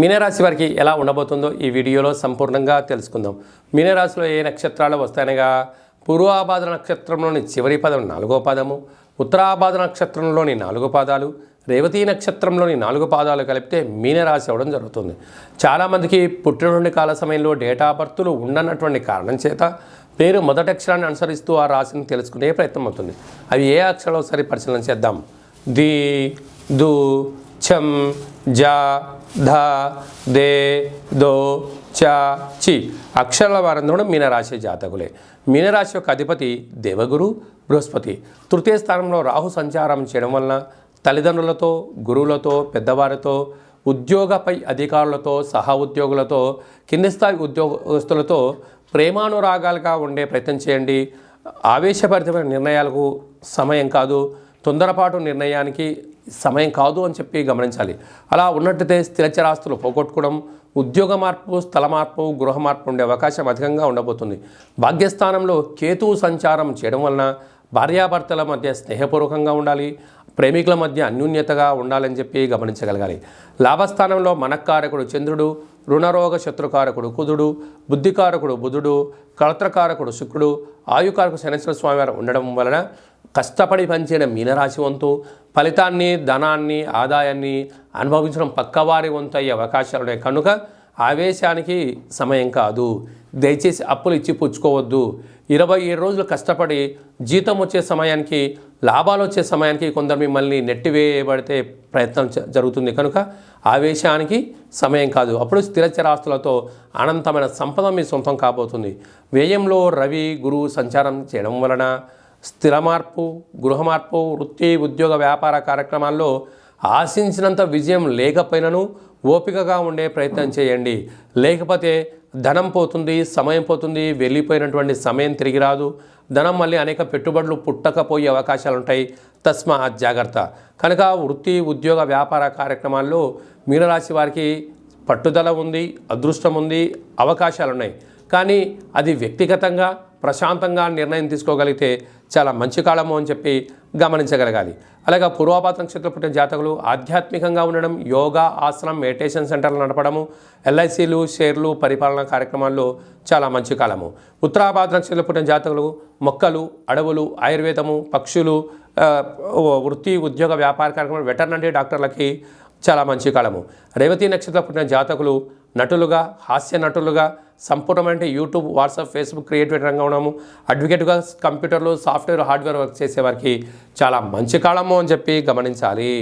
మీనరాశి వారికి ఎలా ఉండబోతుందో ఈ వీడియోలో సంపూర్ణంగా తెలుసుకుందాం. మీనరాశిలో ఏ నక్షత్రాలు వస్తాయనగా పూర్వాభాద్ర నక్షత్రంలోని చివరి పదం నాలుగో పాదము ఉత్తరాభాద్ర నక్షత్రంలోని నాలుగు పాదాలు రేవతి నక్షత్రంలోని నాలుగు పాదాలు కలిపితే మీనరాశి అవ్వడం జరుగుతుంది. చాలామందికి పుట్టినటువంటి కాల సమయంలో డేటా బర్త్లు ఉండనటువంటి కారణం చేత పేరు మొదటి అక్షరాన్ని అనుసరిస్తూ ఆ రాశిని తెలుసుకునే ప్రయత్నం అవుతుంది. అవి ఏ అక్షరాలు ఒకసారి పరిశీలన చేద్దాం? ది దు ఛం జా ధ దే దో చ చి. అక్షరాల వారందరూ కూడా మీనరాశి జాతకులే. మీనరాశి యొక్క అధిపతి దేవగురు బృహస్పతి. తృతీయ స్థానంలో రాహు సంచారం చేయడం వలన తల్లిదండ్రులతో గురువులతో పెద్దవారితో ఉద్యోగపై అధికారులతో సహా ఉద్యోగులతో కింది స్థాయి ఉద్యోగస్తులతో ప్రేమానురాగాలుగా ఉండే ప్రయత్నం చేయండి. ఆవేశభరితమైన నిర్ణయాలకు సమయం కాదు. తొందరపాటు నిర్ణయానికి సమయం కాదు అని చెప్పి గమనించాలి. అలా ఉన్నట్టయితే స్థిరచరాస్తులు పోగొట్టుకోవడం ఉద్యోగ మార్పు స్థల మార్పు గృహ మార్పు ఉండే అవకాశం అధికంగా ఉండబోతుంది. భాగ్యస్థానంలో కేతువు సంచారం చేయడం వలన భార్యాభర్తల మధ్య స్నేహపూర్వకంగా ఉండాలి ప్రేమికుల మధ్య అన్యూన్యతగా ఉండాలని చెప్పి గమనించగలగాలి. లాభస్థానంలో మనకారకుడు చంద్రుడు రుణరోగ శత్రుకారకుడు కుదుడు బుద్ధికారకుడు బుధుడు కళత్రకారకుడు శుక్రుడు ఆయుకారకు శనేశ్వర స్వామివారు ఉండడం వలన కష్టపడి పనిచేయడం మీనరాశి వంతు ఫలితాన్ని ధనాన్ని ఆదాయాన్ని అనుభవించడం పక్కవారి వంతు అయ్యే అవకాశాలు ఉన్నాయి. కనుక ఆవేశానికి సమయం కాదు. దయచేసి అప్పులు ఇచ్చి పుచ్చుకోవద్దు. ఇరవై ఏడు రోజులు కష్టపడి జీతం వచ్చే సమయానికి లాభాలు వచ్చే సమయానికి కొందరు మిమ్మల్ని నెట్టివేయబడితే ప్రయత్నం జ- జరుగుతుంది. కనుక ఆవేశానికి సమయం కాదు. అప్పుడు స్థిరచరాస్తులతో అనంతమైన సంపద మీ సొంతం కాబోతుంది. వ్యయంలో రవి గురువు సంచారం చేయడం వలన స్థిర మార్పు గృహ మార్పు వృత్తి ఉద్యోగ వ్యాపార కార్యక్రమాల్లో ఆశించినంత విజయం లేకపోయినను ఓపికగా ఉండే ప్రయత్నం చేయండి. లేకపోతే ధనం పోతుంది సమయం పోతుంది వెళ్ళిపోయినటువంటి సమయం తిరిగి రాదు. ధనం మళ్ళీ అనేక పెట్టుబడులు పుట్టకపోయే అవకాశాలు ఉంటాయి తస్మా జాగ్రత్త. కనుక వృత్తి ఉద్యోగ వ్యాపార కార్యక్రమాల్లో మీనరాశి వారికి పట్టుదల ఉంది అదృష్టం ఉంది అవకాశాలు ఉన్నాయి కానీ అది వ్యక్తిగతంగా ప్రశాంతంగా నిర్ణయం తీసుకోగలిగితే చాలా మంచి కాలము అని చెప్పి గమనించగలగాలి. అలాగే పూర్వాపాత నక్షత్ర పుట్టిన జాతకులు ఆధ్యాత్మికంగా ఉండడం యోగా ఆసనం మెడిటేషన్ సెంటర్లు నడపడము ఎల్ఐసీలు షేర్లు పరిపాలన కార్యక్రమాల్లో చాలా మంచి కాలము. ఉత్తరాపాత నక్షత్ర పుట్టిన జాతకులు మొక్కలు అడవులు ఆయుర్వేదము పక్షులు వృత్తి ఉద్యోగ వ్యాపార కార్యక్రమాలు వెటర్నరీ డాక్టర్లకి చాలా మంచి కాలము. రేవతి నక్షత్ర పుట్టిన జాతకులు నటులుగా హాస్య నటులుగా సంపూర్ణమైన యూట్యూబ్ వాట్సాప్ ఫేస్బుక్ క్రియేటివ్ రంగం ఉన్నాము. అడ్వకేట్గా కంప్యూటర్లు సాఫ్ట్వేర్ హార్డ్వేర్ వర్క్ చేసేవారికి చాలా మంచి కాలము అని చెప్పి గమనించాలి.